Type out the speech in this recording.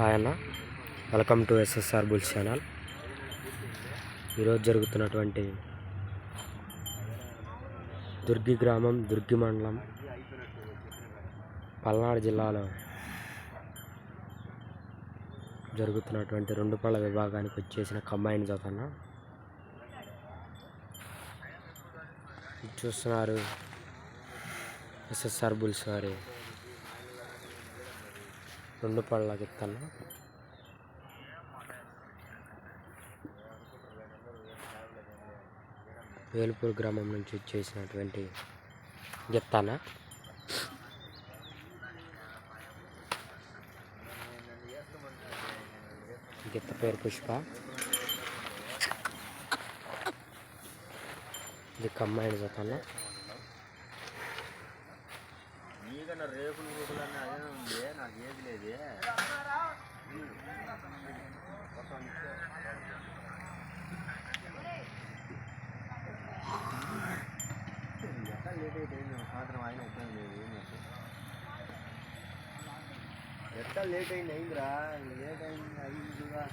Hi అన్న. Welcome to SSR bulls channel. ఈరోజు జరుగుతున్నటువంటి దుర్గి గ్రామం దుర్గి మండలం పల్నాడు జిల్లాలో జరుగుతున్నటువంటి రెండు పళ్ళ విభాగానికి వచ్చేసిన కంబైన్ జత చూస్తున్నారు ఎస్ఎస్ఆర్ బుల్స్ వారి రెండు పళ్ళ గిత్తన్న వేలుపూర్ గ్రామం నుంచి వచ్చేసినటువంటి గిత్తానా గిత్త పేరు పుష్ప. ఇది కమ్మాయిన జతన్న. రేకులు రూపులన్నీ అదే ఉంది నాకు ఏది లేదు ఎట్లా లేట్ అయిపోయింది సాయంత్రం ఆయన వచ్చాను లేదు ఏం చేస్తాం ఎట్లా లేట్ అయింది అయిందిరా లేట్ అయింది అయిందిగా